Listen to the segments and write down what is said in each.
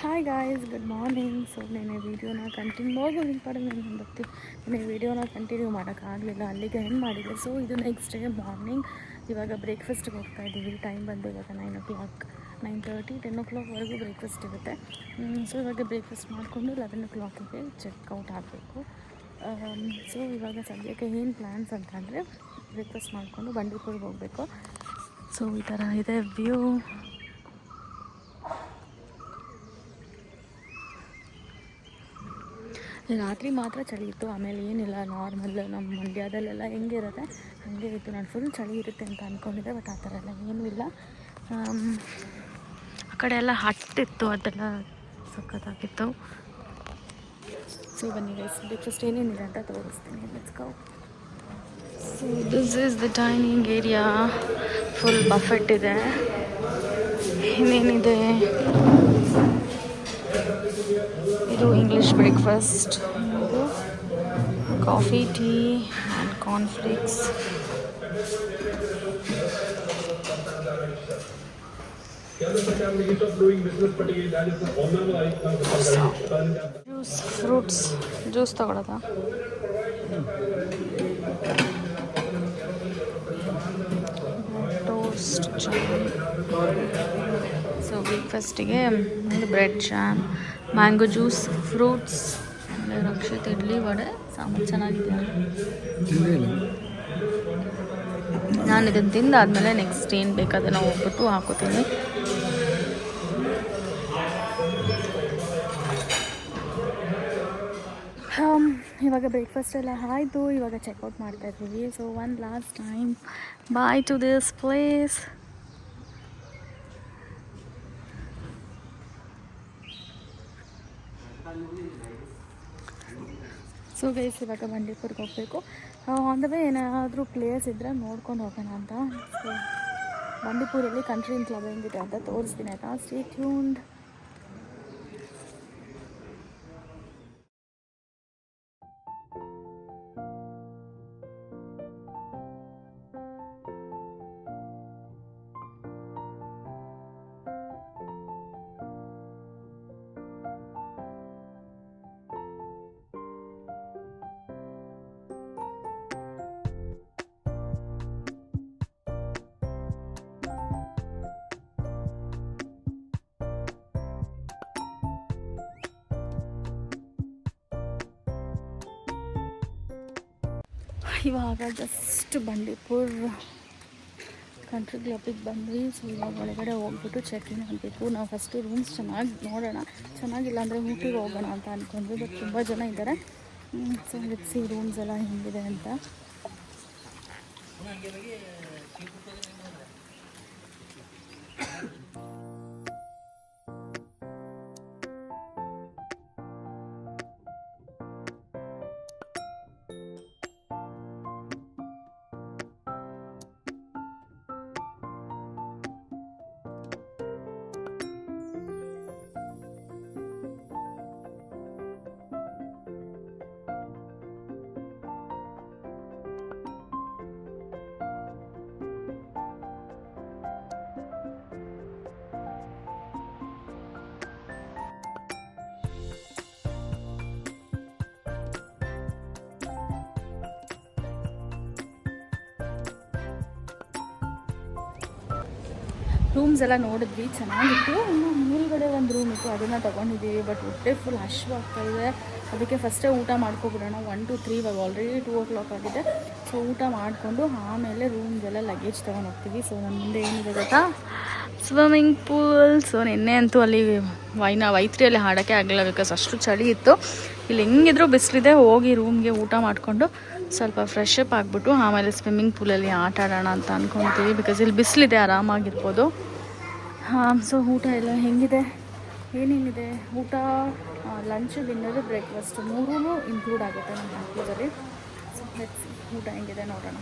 Hi guys good morning so ನೆನೆ ವೀಡಿಯೋನ continue morning ಪಡ ನಾನು ಬರ್ತೀವಿ ನೆನೆ ವೀಡಿಯೋನ ಕಂಟಿನ್ಯೂ ಮಾಡೋಕ್ಕಾಗಲಿಲ್ಲ ಅಲ್ಲಿಗೆ ಹೆಂಗೆ ಮಾಡಿದೆ. ಸೊ ಇದು ನೆಕ್ಸ್ಟ್ ಡೇ ಮಾರ್ನಿಂಗ್ ಇವಾಗ ಬ್ರೇಕ್ಫಾಸ್ಟ್ಗೆ ಹೋಗ್ತಾ ಇದ್ದೀವಿ. ಟೈಮ್ ಬಂದು ಇವಾಗ nine o'clock nine thirty ten ಓ ಕ್ಲಾಕ್ವರೆಗೂ ಬ್ರೇಕ್ಫಾಸ್ಟ್ ಇರುತ್ತೆ ಸೊ ಇವಾಗ ಬ್ರೇಕ್ಫಾಸ್ಟ್ ಮಾಡಿಕೊಂಡು ಲೆವೆನ್ ಓ ಕ್ಲಾಕಿಗೆ ಚೆಕ್ಔಟ್ ಆಗಬೇಕು. ಸೊ ಇವಾಗ ಸದ್ಯಕ್ಕೆ ಏನು ಪ್ಲ್ಯಾನ್ಸ್ ಅಂತಂದರೆ ಬ್ರೇಕ್ಫಾಸ್ಟ್ ಮಾಡಿಕೊಂಡು ಬಂಡೀಪುರ್ಗೆ ಹೋಗಬೇಕು. ಸೊ ಈ ಥರ ಇದೆ ವ್ಯೂ ರಾತ್ರಿ ಮಾತ್ರ ಚಳಿ ಇತ್ತು. ಆಮೇಲೆ ಏನಿಲ್ಲ ನಾರ್ಮಲ್ ನಮ್ಮ ಮಂಡ್ಯದಲ್ಲೆಲ್ಲ ಹೆಂಗಿರುತ್ತೆ ಹಾಗೆ ಇತ್ತು ನಾನು ಫುಲ್ ಚಳಿ ಇರುತ್ತೆ ಅಂತ ಅಂದ್ಕೊಂಡಿದ್ದೆ ಬಟ್ ಆ ಥರ ಎಲ್ಲ ಏನೂ ಇಲ್ಲ. ಆ ಕಡೆ ಎಲ್ಲ ಹಟ್ಟಿತ್ತು ಅದೆಲ್ಲ ಸಖತ್ತಾಗಿತ್ತು. ಸೊ ಬನ್ನಿ ಗೈಸ್ ಬ್ರೇಕ್ಫಾಸ್ಟ್ ಏನೇನಿದೆ ಅಂತ ತೋರಿಸ್ತೀನಿ. Let's go so this is the dining area full buffet ಇದೆ. ಇನ್ನೇನಿದೆ ಇದು ಇಂಗ್ಲಿಷ್ ಬ್ರೇಕ್ಫಾಸ್ಟ್ ಇದು coffee tea and cornflakes juice fruits juice ತಗೊಳ್ಳೋದಾ toast jam so ಬ್ರೇಕ್ಫಾಸ್ಟಿಗೆ ಒಂದು bread jam mango juice fruits ಆಮೇಲೆ ರಕ್ಷಿತ್ ಇಡ್ಲಿ ವಡೆ, ಸಾಂಬಾರು ಚೆನ್ನಾಗಿದೆ. ನಾನು ಇದನ್ನು ತಿಂದಾದ್ಮೇಲೆ ನೆಕ್ಸ್ಟ್ ಏನು ಬೇಕಾದನ್ನು ಹೋಗ್ಬಿಟ್ಟು ಹಾಕೋತೀನಿ. ಇವಾಗ ಬ್ರೇಕ್ಫಾಸ್ಟ್ ಎಲ್ಲ ಆಯಿತು. ಇವಾಗ ಚೆಕ್ಔಟ್ ಮಾಡ್ತಾ ಇದ್ದೀವಿ. So one last time bye to this place so guys ಇವಾಗ ಬಂಡೀಪುರ್ಗೆ ಹೋಗಬೇಕು. ಆನ್ ದ ವೇ ಏನಾದರೂ ಪ್ಲೇಸ್ ಇದ್ದರೆ ನೋಡ್ಕೊಂಡು ಹೋಗೋಣ ಅಂತ. ಸೊ ಬಂಡೀಪುರಲ್ಲಿ ಕಂಟ್ರಿ ಕ್ಲಬ್ ಹೆಂಗಿದೆ ಅಂತ ತೋರಿಸ್ತೀನಿ ಆಯಿತಾ? ಸ್ಟೇ ಟ್ಯೂನ್ಡ್ ಇವಾಗ ಜಸ್ಟ್ ಬಂಡೀಪುರ್ ಕಂಟ್ರಿ ಕ್ಲಬ್ಬಿಗೆ ಬಂದ್ವಿ. ಸೊ ಇವಾಗ ಒಳಗಡೆ ಹೋಗ್ಬಿಟ್ಟು ಚೆಕ್ ಇನ್ ಆಗಬೇಕು ನಾವು ಫಸ್ಟು ರೂಮ್ಸ್ ಚೆನ್ನಾಗಿ ನೋಡೋಣ. ಚೆನ್ನಾಗಿಲ್ಲ ಅಂದರೆ ಊಟಿಗೆ ಹೋಗೋಣ ಅಂತ ಅಂದ್ಕೊಂಡ್ವಿ ಬಟ್ ತುಂಬ ಜನ ಇದ್ದಾರೆ ಸೊ ಸಿ ರೂಮ್ಸ್ ಎಲ್ಲ ಹೆಂಗಿದೆ ಅಂತ. ರೂಮ್ಸ್ ಎಲ್ಲ ನೋಡಿದ್ವಿ, ಚೆನ್ನಾಗಿತ್ತು. ಇನ್ನು ಮೇಲ್ಗಡೆ ಒಂದು ರೂಮ್ ಇತ್ತು, ಅದನ್ನು ತೊಗೊಂಡಿದ್ದೀವಿ. ಬಟ್ ಹೊಟ್ಟೆ ಫುಲ್ ಇದೆ. ಅದಕ್ಕೆ ಫಸ್ಟೇ ಊಟ ಮಾಡ್ಕೊಬಿಡೋಣ. ಒನ್ ಟು ತ್ರೀ ಇವಾಗ ಆಲ್ರೆಡಿ ಟೂ ಓ ಕ್ಲಾಕ್ ಆಗಿದೆ. ಸೊ ಊಟ ಮಾಡಿಕೊಂಡು ಆಮೇಲೆ ರೂಮ್ಗೆಲ್ಲ ಲಗೇಜ್ ತೊಗೊಂಡು ಹೋಗ್ತೀವಿ. ಸೊ ನಮ್ಮ ಮುಂದೆ ಏನಿದೆ ಗೊತ್ತಾ? ಸ್ವಿಮ್ಮಿಂಗ್ ಪೂಲ್ ಸೊ ನಿನ್ನೆ ಅಂತೂ ಅಲ್ಲಿ ವೈನ, ವೈತ್ರಿಯಲ್ಲಿ ಹಾಡೋಕ್ಕೆ ಆಗಲಿಲ್ಲ ಬಿಕಾಸ್ ಅಷ್ಟು ಚಳಿ ಇತ್ತು. ಇಲ್ಲಿ ಹೆಂಗಿದ್ರು ಬಿಸಿಲಿದೆ, ಹೋಗಿ ರೂಮ್ಗೆ ಊಟ ಮಾಡಿಕೊಂಡು ಸ್ವಲ್ಪ ಫ್ರೆಶ್ ಅಪ್ ಆಗಿಬಿಟ್ಟು ಆಮೇಲೆ ಸ್ವಿಮ್ಮಿಂಗ್ ಪೂಲಲ್ಲಿ ಆಟ ಆಡೋಣ ಅಂತ ಅಂದ್ಕೊತೀವಿ ಬಿಕಾಸ್ ಇಲ್ಲಿ ಬಿಸಿಲಿದೆ, ಆರಾಮಾಗಿರ್ಬೋದು. ಹಾಂ ಸೊ ಊಟ ಎಲ್ಲ ಹೆಂಗಿದೆ? ಏನೇನಿದೆ ಊಟ ಲಂಚ್ ಡಿನ್ನರ್ ಬ್ರೇಕ್ಫಾಸ್ಟ್ ಮೂರೂ ಇನ್ಕ್ಲೂಡ್ ಆಗುತ್ತೆ ನಮ್ಮ ಪ್ಯಾಕೇಜಲ್ಲಿ ಸೊ ಲೆಟ್ಸ್ ಊಟ ಹೆಂಗಿದೆ ನೋಡೋಣ.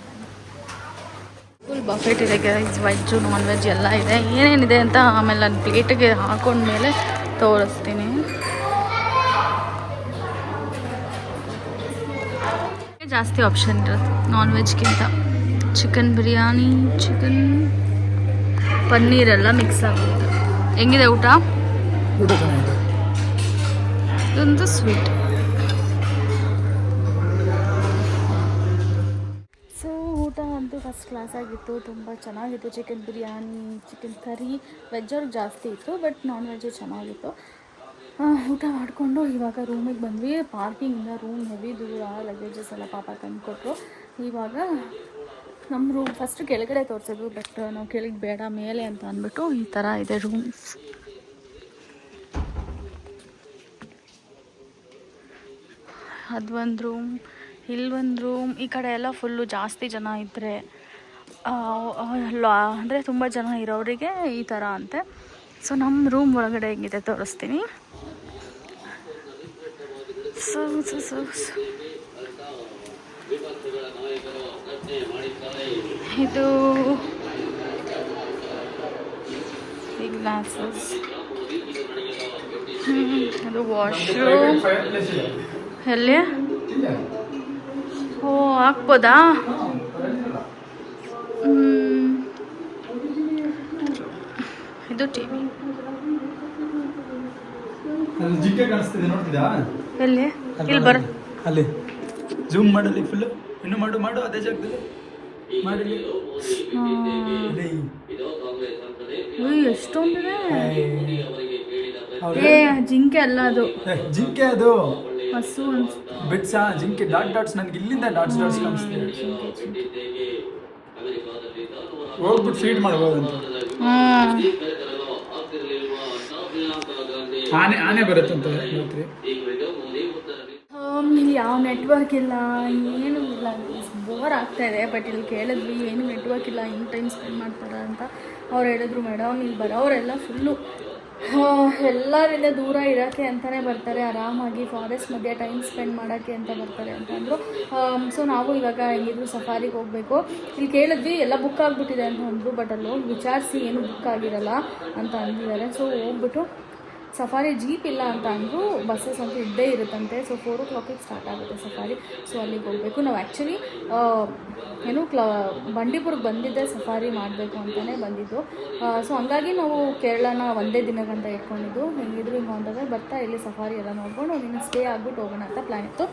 ಫುಲ್ ಬಫೆಟ್ ಇದೆ ಗೈಸ್ ವೆಜ್ಜು ನಾನ್ ವೆಜ್ ಎಲ್ಲ ಇದೆ. ಏನೇನಿದೆ ಅಂತ ಆಮೇಲೆ ನಾನು ಪ್ಲೇಟಿಗೆ ಹಾಕೊಂಡ್ಮೇಲೆ ತೋರಿಸ್ತೀನಿ. ಜಾಸ್ತಿ ಆಪ್ಷನ್ ಇರುತ್ತೆ ನಾನ್ ವೆಜ್ಗಿಂತ ಚಿಕನ್ ಬಿರಿಯಾನಿ ಚಿಕನ್ ಪನ್ನೀರೆಲ್ಲ ಮಿಕ್ಸ್ ಆಗುತ್ತೆ. ಹೆಂಗಿದೆ ಊಟ? ಊಟ ಚೆನ್ನಾಗಿದೆ. ಇದೊಂದು ಸ್ವೀಟ್ ಸೊ ಊಟ ಅಂತೂ ಫಸ್ಟ್ ಕ್ಲಾಸ್ ಆಗಿತ್ತು. ತುಂಬ ಚೆನ್ನಾಗಿತ್ತು. Chicken biryani chicken curry veg ಅವ್ರಿಗೆ ಜಾಸ್ತಿ ಇತ್ತು ಬಟ್ ನಾನ್ ವೆಜ್ಜು ಚೆನ್ನಾಗಿತ್ತು. ಆ, ಊಟ ಮಾಡಿಕೊಂಡು ಇವಾಗ ರೂಮಿಗೆ ಬಂದ್ವಿ. ಪಾರ್ಕಿಂಗಿಂದ ರೂಮ್ ಹೆವಿ ದೂರ ಲಗೇಜಸ್ ಎಲ್ಲ ಪಾಪ ತಂದುಕೊಟ್ರು. ಇವಾಗ ನಮ್ಮ ರೂಮ್ ಫಸ್ಟ್ ಕೆಳಗಡೆ ತೋರಿಸೋದು ಬಟ್ ನಾವು ಕೆಳಗೆ ಬೇಡ, ಮೇಲೆ ಅಂತ ಅಂದ್ಬಿಟ್ಟು ಈ ಥರ ಇದೆ ರೂಮ್ಸ್ ಅದು ಒಂದು ರೂಮ್ ಇಲ್ಲೊಂದು ರೂಮ್ ಈ ಕಡೆ ಎಲ್ಲ ಫುಲ್ಲು ಜಾಸ್ತಿ ಜನ ಇದ್ದರೆ ಅಂದರೆ ತುಂಬ ಜನ ಇರೋರಿಗೆ ಈ ಥರ ಅಂತೆ. ಸೊ ನಮ್ಮ ರೂಮ್ ಒಳಗಡೆ ಹೆಂಗಿದೆ ತೋರಿಸ್ತೀನಿ. ಸೊ ಸೊ ಸೊ ಇದು ಗ್ಲಾಸಸ್ ಅದು ವಾಶ್ರೂಮ್ ಎಲ್ಲಿ? ಓ ಹಾಕ್ಬೋದಾ. ಇದು ಟಿ ವಿ. ಎಲ್ಲಿ? ಇಲ್ಲಿ ಬರ ಅಲ್ಲಿ. ಜೂಮ್ ಮಾಡಲಿ ಫುಲ್ ಇನ್ನು ಮಾಡು ಮಾಡು ಅದೇ ಜಾಗದಲ್ಲಿ. ಎಷ್ಟೊಂದಿದೆ? ಏ ಜಿಂಕೆ ಅಲ್ಲ ಅದು. ಜಿಂಕೆ ಅದು. ಹಸು ಬಿಡ್ಸ ಬಿಟ್ಸಾ ಜಿಂಕೆ ಡಾಟ್ ಡಾಟ್ಸ್ ನನಗೆ ಇಲ್ಲಿಂದ ಡಾಟ್ಸ್ ಡಾಟ್ಸ್ ಕಾಣಿಸ್ತಿದೆ. ಹೋಗ್ಬಿಟ್ಟು ಫೀಡ್ ಮಾಡ್ಬೋದಂತ ಆನೆ ಆನೆ ಬರುತ್ತಂತ ರಾತ್ರಿ ಯಾವ ನೆಟ್ವರ್ಕ್ ಇಲ್ಲ ಏನೂ ಇಲ್ಲ. ಬೋರ್ ಆಗ್ತಾ ಬಟ್ ಇಲ್ಲಿ ಕೇಳಿದ್ವಿ, ಏನು ನೆಟ್ವರ್ಕ್ ಇಲ್ಲ ಟೈಮ್ ಸ್ಪೆಂಡ್ ಮಾಡ್ತಾರೆ? ಅಂತ ಅವ್ರು ಹೇಳಿದ್ರು ಮೇಡಮ್ ಇಲ್ಲಿ ಬರೋರೆಲ್ಲ ಫುಲ್ಲು ಎಲ್ಲರಿಂದ ದೂರ ಇರೋಕ್ಕೆ ಅಂತಲೇ ಬರ್ತಾರೆ, ಆರಾಮಾಗಿ ಫಾರೆಸ್ಟ್ ಮಧ್ಯೆ ಟೈಮ್ ಸ್ಪೆಂಡ್ ಮಾಡೋಕ್ಕೆ ಅಂತ ಬರ್ತಾರೆ ಅಂತಂದರು ಸೊ ನಾವು ಇವಾಗ ಹೆಂಗಿದ್ರು ಸಫಾರಿಗೆ ಹೋಗಬೇಕು. ಇಲ್ಲಿ ಕೇಳಿದ್ವಿ, ಎಲ್ಲ ಬುಕ್ ಆಗಿಬಿಟ್ಟಿದೆ ಅಂತ ಅಂದರು ಬಟ್ ಅಲ್ಲಿ ಹೋಗಿ ವಿಚಾರಿಸಿ, ಏನು ಬುಕ್ ಆಗಿರಲ್ಲ? ಅಂತ ಅಂದಿದ್ದಾರೆ. ಸೊ ಹೋಗ್ಬಿಟ್ಟು ಸಫಾರಿ ಜೀಪ್ ಇಲ್ಲ ಅಂತ ಅಂದರು ಬಸ್ಸಸ್ ಅಂತೂ ಇದ್ದೇ ಇರುತ್ತಂತೆ. ಸೊ ಫೋರ್ ಓ ಕ್ಲಾಕಿಗೆ ಸ್ಟಾರ್ಟ್ ಆಗುತ್ತೆ ಸಫಾರಿ. ಸೊ ಅಲ್ಲಿಗೆ ಹೋಗಬೇಕು. ನಾವು ಆ್ಯಕ್ಚುಲಿ ಏನು ಕ್ಲ ಬಂಡೀಪುರಕ್ಕೆ ಬಂದಿದ್ದೆ ಸಫಾರಿ ಮಾಡಬೇಕು ಅಂತಲೇ ಬಂದಿದ್ದು. ಸೊ ಹಂಗಾಗಿ ನಾವು ಕೇರಳನ ಒಂದೇ ದಿನಕ್ಕಂತ ಇಟ್ಕೊಂಡಿದ್ದು. ಹೆಂಗಿದ್ರು ಹಿಂಗೆ ಅಂತಂದರೆ ಬರ್ತಾ ಇಲ್ಲಿ ಸಫಾರಿ ಎಲ್ಲ ನೋಡ್ಕೊಂಡು ಇನ್ನು ಸ್ಟೇ ಆಗಿಬಿಟ್ಟು ಹೋಗೋಣ ಅಂತ ಪ್ಲ್ಯಾನ್ ಇತ್ತು.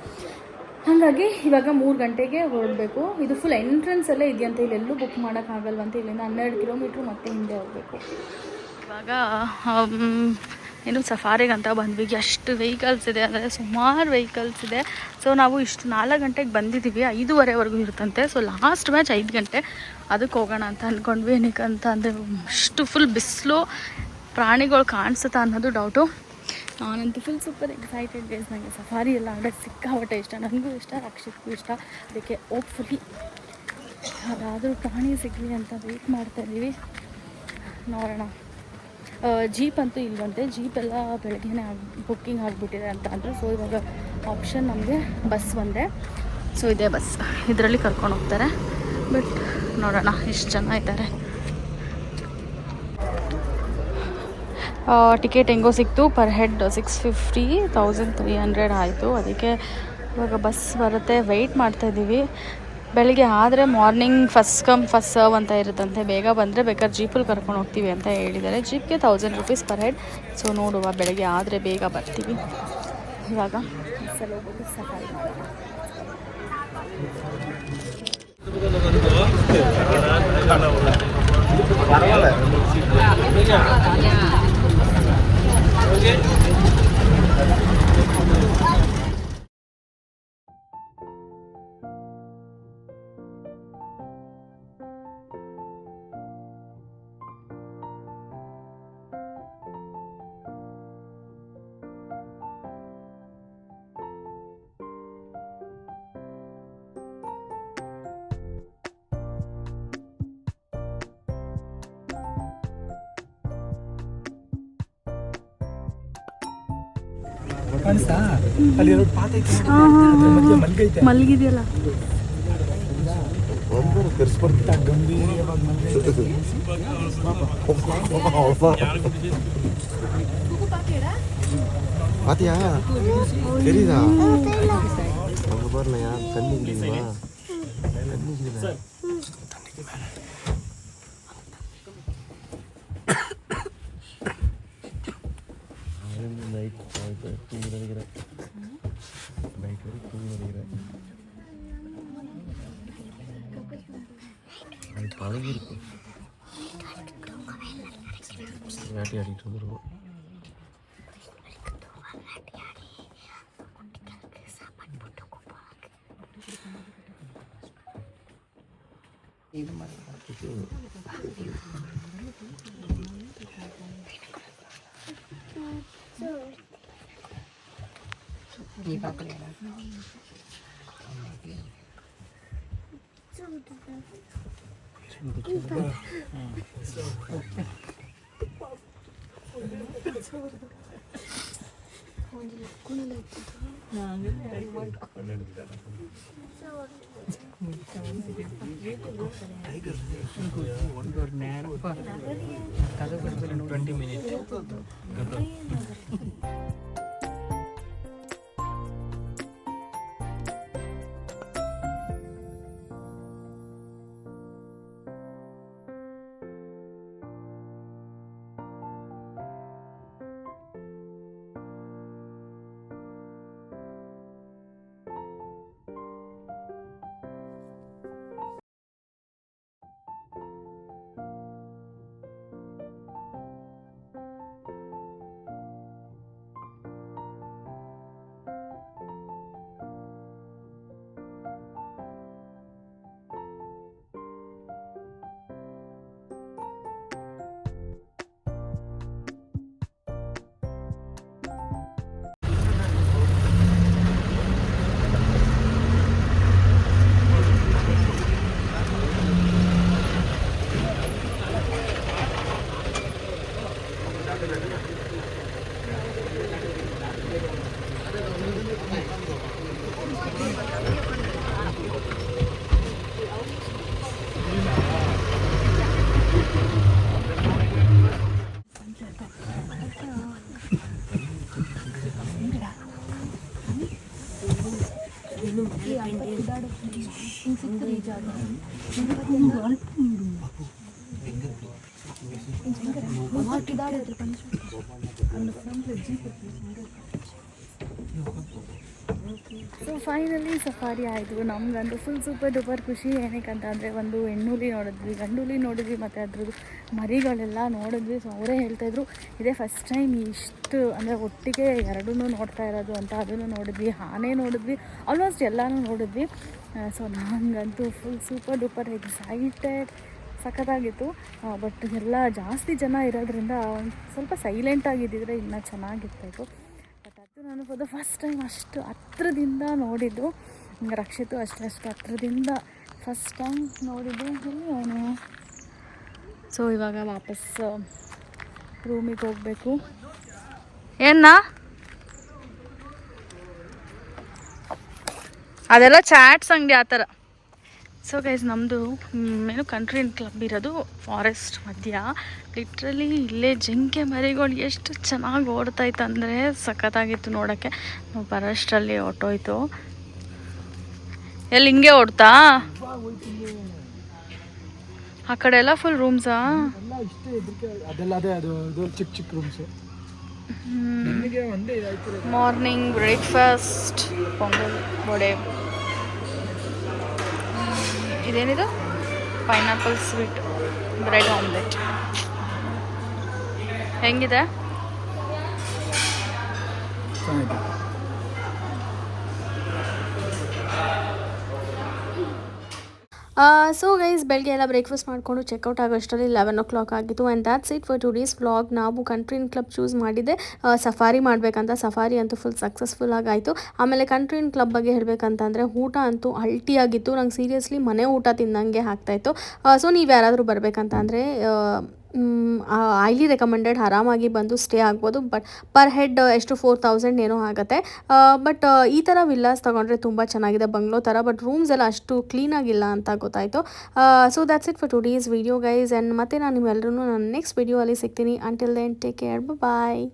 ಹಾಗಾಗಿ ಇವಾಗ ಮೂರು ಗಂಟೆಗೆ ಹೊರಡಬೇಕು ಇದು ಫುಲ್ ಎಂಟ್ರೆನ್ಸ್ ಎಂಟ್ರೆನ್ಸಲ್ಲೇ ಇದೆಯಂತೆ. ಇಲ್ಲೆಲ್ಲೂ ಬುಕ್ ಮಾಡೋಕ್ಕಾಗಲ್ವಂತೆ ಇಲ್ಲಿಂದ ಹನ್ನೆರಡು ಕಿಲೋಮೀಟ್ರ್ ಮತ್ತೆ ಹಿಂದೆ ಹೋಗಬೇಕು. ಇವಾಗ ಆಮ್, ಏನು ಸಫಾರಿಗೆ ಅಂತ ಬಂದ್ವಿ. ಎಷ್ಟು ವೆಹಿಕಲ್ಸ್ ಇದೆ ಅಂದರೆ ಸುಮಾರು ವೆಹಿಕಲ್ಸ್ ಇದೆ. ಸೊ ನಾವು ಇಷ್ಟು ನಾಲ್ಕು ಗಂಟೆಗೆ ಬಂದಿದ್ದೀವಿ. ಐದೂವರೆವರೆಗೂ ಇರುತ್ತಂತೆ. ಸೊ ಲಾಸ್ಟ್ ಮ್ಯಾಚ್ ಐದು ಗಂಟೆ. ಅದಕ್ಕೆ ಹೋಗೋಣ ಅಂತ ಅಂದ್ಕೊಂಡ್ವಿ ಏನಕ್ಕೆ ಅಂತ ಅಂದರೆ ಅಷ್ಟು ಫುಲ್ ಬಿಸಿಲು. ಪ್ರಾಣಿಗಳು ಕಾಣಿಸುತ್ತಾ ಅನ್ನೋದು ಡೌಟು ನಾನಂತೂ ಫುಲ್ ಸೂಪರ್ ಎಕ್ಸೈಟೆಡ್ ಡೇಸ್ ನನಗೆ ಸಫಾರಿ ಎಲ್ಲ ಅಂದರೆ ಸಿಕ್ಕಾಪಟ್ಟೆ ಇಷ್ಟ. ನನಗೂ ಇಷ್ಟ ರಕ್ಷಿತ್ಗೂ ಇಷ್ಟ. ಅದಕ್ಕೆ ಹೋಪ್ಫುಲಿ ಅದಾದರೂ ಪ್ರಾಣಿ ಸಿಗಲಿ ಅಂತ ವೆಯ್ಟ್ ಮಾಡ್ತಾ ಇದ್ದೀವಿ. ನೋಡೋಣ. ಜೀಪ್ ಅಂತೂ ಇಲ್ವಂತೆ. ಜೀಪ್ ಎಲ್ಲ ಬೆಳಗ್ಗೆನೇ ಬುಕ್ಕಿಂಗ್ ಆಗಿಬಿಟ್ಟಿದೆ ಅಂತ ಅಂದರೆ ಸೊ ಇವಾಗ ಆಪ್ಷನ್ ನಮಗೆ ಬಸ್ ಒಂದೇ. ಸೊ ಇದೇ ಬಸ್ ಇದರಲ್ಲಿ ಕರ್ಕೊಂಡು ಹೋಗ್ತಾರೆ. ಬಟ್ ನೋಡೋಣ, ಎಷ್ಟು ಜನ ಇದ್ದಾರೆ. ಟಿಕೆಟ್ ಹೆಂಗೋ ಸಿಕ್ತು. Per head six fifty thousand three hundred ಆಯಿತು. ಅದಕ್ಕೆ ಇವಾಗ ಬಸ್ ಬರುತ್ತೆ. ವೆಯ್ಟ್ ಮಾಡ್ತಾ ಇದ್ದೀವಿ ಬೆಳಿಗ್ಗೆ ಆದರೆ morning first come first serve ಅಂತ ಇರುತ್ತಂತೆ. ಬೇಗ ಬಂದರೆ ಬೇಕಾದ್ರೆ ಜೀಪಲ್ಲಿ ಕರ್ಕೊಂಡು ಹೋಗ್ತೀವಿ ಅಂತ ಹೇಳಿದ್ದಾರೆ. ಜೀಪ್ಗೆ thousand rupees per head so ನೋಡುವ, ಬೆಳಗ್ಗೆ ಆದರೆ ಬೇಗ ಬರ್ತೀವಿ. ಇವಾಗ ಬಸ್ಸಲ್ಲಿ ಮಲಗಿದೆಯಲ್ಲ ಇಂಥ ಗಂಭೀರವಾಗಿ ಮಲ್ಗೆ ಐತೆ. பாத்தியா தெரியுதா அங்க பாருலையா தண்ணி குடிக்குமா தண்ணி குடிக்குதா 빠르게 읽고 야리야리 돈으로 이거 말이야. ஒரு நேரம் கதை twenty minute so finally safari ಆಯಿತು. ನಮಗಂತೂ ಫುಲ್ ಸೂಪರ್ ಡೂಪರ್ ಖುಷಿ. ಏನಕ್ಕೆ ಅಂದರೆ ಒಂದು ಹೆಣ್ಣುಲಿ ನೋಡಿದ್ವಿ, ಗಂಡುಲಿ ನೋಡಿದ್ವಿ, ಮತ್ತು ಅದ್ರದ್ದು ಮರಿಗಳೆಲ್ಲ ನೋಡಿದ್ವಿ. ಸೊ ಅವರೇ ಹೇಳ್ತಾಯಿದ್ರು ಇದೇ ಫಸ್ಟ್ ಟೈಮ್ ಇಷ್ಟು ಅಂದರೆ ಒಟ್ಟಿಗೆ ಎರಡೂ ನೋಡ್ತಾ ಇರೋದು ಅಂತ ಅದನ್ನು ನೋಡಿದ್ವಿ, ಆನೆ ನೋಡಿದ್ವಿ ಆಲ್ಮೋಸ್ಟ್ ಎಲ್ಲನೂ ನೋಡಿದ್ವಿ. ಸೊ ನನಗಂತೂ ಫುಲ್ ಸೂಪರ್ ಡೂಪರ್ ಎಕ್ಸೈಟೆಡ್ ಸಖತ್ತಾಗಿತ್ತು. ಬಟ್ ಎಲ್ಲ ಜಾಸ್ತಿ ಜನ ಇರೋದ್ರಿಂದ ಸ್ವಲ್ಪ ಸೈಲೆಂಟ್ ಆಗಿದ್ದಿದ್ರೆ ಇನ್ನೂ ಚೆನ್ನಾಗಿರ್ತಾಯಿತ್ತು ಬಟ್ ಅದು ನಾನು ಫಾರ್ ದ ಫಸ್ಟ್ ಟೈಮ್ ಅಷ್ಟು ಹತ್ರದಿಂದ ನೋಡಿದ್ದು. ರಕ್ಷಿತು ಅಷ್ಟು ಅಷ್ಟು ಹತ್ರದಿಂದ ಫಸ್ಟ್ ಟೈಮ್ ನೋಡಿದ್ದು. ಎಲ್ಲಿ ಅವನು? ಸೊ ಇವಾಗ ವಾಪಸ್ ರೂಮಿಗೆ ಹೋಗಬೇಕು. ಏನ ಅದೆಲ್ಲ ಚಾಟ್ಸ್ ಅಂಗಡಿ ಆ ಥರ ಸೊ ಗೈಸ್ ನಮ್ಮದು ಏನು ಕಂಟ್ರಿ ಕ್ಲಬ್ ಇರೋದು ಫಾರೆಸ್ಟ್ ಮಧ್ಯ. ಲಿಟ್ರಲಿ ಇಲ್ಲೇ ಜಿಂಕೆ ಮರಿಗಳು ಎಷ್ಟು ಚೆನ್ನಾಗಿ ಓಡ್ತಾಯಿತ್ತು ಅಂದರೆ ಸಖತ್ತಾಗಿತ್ತು ನೋಡೋಕ್ಕೆ. ನಾವು ಬರೋಷ್ಟರಲ್ಲಿ ಹೊಟ್ಟೋಯ್ತು ಎಲ್ಲಿ ಹಿಂಗೆ ಓಡ್ತಾ? ಆ ಕಡೆ ಎಲ್ಲ ಫುಲ್ ರೂಮ್ಸಾ ಚಿಕ್ಕ ಚಿಕ್ಕ rooms morning breakfast pongal vada. ಇದೇನಿದು? ಪೈನಾಪಲ್ ಸ್ವೀಟ್ ಬ್ರೆಡ್ ಆಮ್ಲೆಟ್ ಹೆಂಗಿದೆ? ಸೊ ಗೈಸ್ ಬೆಳಗ್ಗೆ ಎಲ್ಲ ಬ್ರೇಕ್ಫಾಸ್ಟ್ ಮಾಡಿಕೊಂಡು ಚೆಕ್ಔಟ್ ಆಗೋಷ್ಟರಲ್ಲಿ ಲೆವೆನ್ ಓ ಕ್ಲಾಕ್ ಆಗಿತ್ತು and that's it for today's vlog ನಾವು ಕಂಟ್ರಿನ್ ಕ್ಲಬ್ ಚೂಸ್ ಮಾಡಿದ್ದೆ. ಸಫಾರಿ ಮಾಡಬೇಕಂತ ಸಫಾರಿ ಅಂತೂ ಫುಲ್ ಸಕ್ಸಸ್ಫುಲ್ ಆಗಾಯಿತು. ಆಮೇಲೆ ಕಂಟ್ರಿನ್ ಕ್ಲಬ್ ಬಗ್ಗೆ ಹೇಳಬೇಕಂತಂದರೆ ಊಟ ಅಂತೂ ಅಲ್ಟಿಯಾಗಿತ್ತು. ನಂಗೆ ಸೀರಿಯಸ್ಲಿ ಮನೆ ಊಟ ತಿಂದಂಗೆ ಆಗ್ತಾಯಿತ್ತು ಸೊ ನೀವು ಯಾರಾದರೂ ಬರಬೇಕಂತ ಅಂದರೆ ಐಲಿ ರೆಕಮೆಂಡೆಡ್ ಆರಾಮಾಗಿ ಬಂದು ಸ್ಟೇ ಆಗ್ಬೋದು. ಬಟ್ ಪರ್ ಹೆಡ್ ಎಷ್ಟು ಫೋರ್ ತೌಸಂಡ್ ಏನೋ ಆಗುತ್ತೆ. ಬಟ್ ಈ ಥರ ವಿಲ್ಲಾಸ್ ತೊಗೊಂಡ್ರೆ ತುಂಬ ಚೆನ್ನಾಗಿದೆ ಬಂಗ್ಲೋ ಥರ ಬಟ್ ರೂಮ್ಸ್ ಎಲ್ಲ ಅಷ್ಟು ಕ್ಲೀನಾಗಿಲ್ಲ ಅಂತ ಗೊತ್ತಾಯಿತು. So that's it for today's video guys and ಮತ್ತೆ ನಾನು ನಿಮ್ಮೆಲ್ಲರೂ ನಾನು ನೆಕ್ಸ್ಟ್ ವಿಡಿಯೋ ಅಲ್ಲಿ ಸಿಗ್ತೀನಿ. Until then take care bye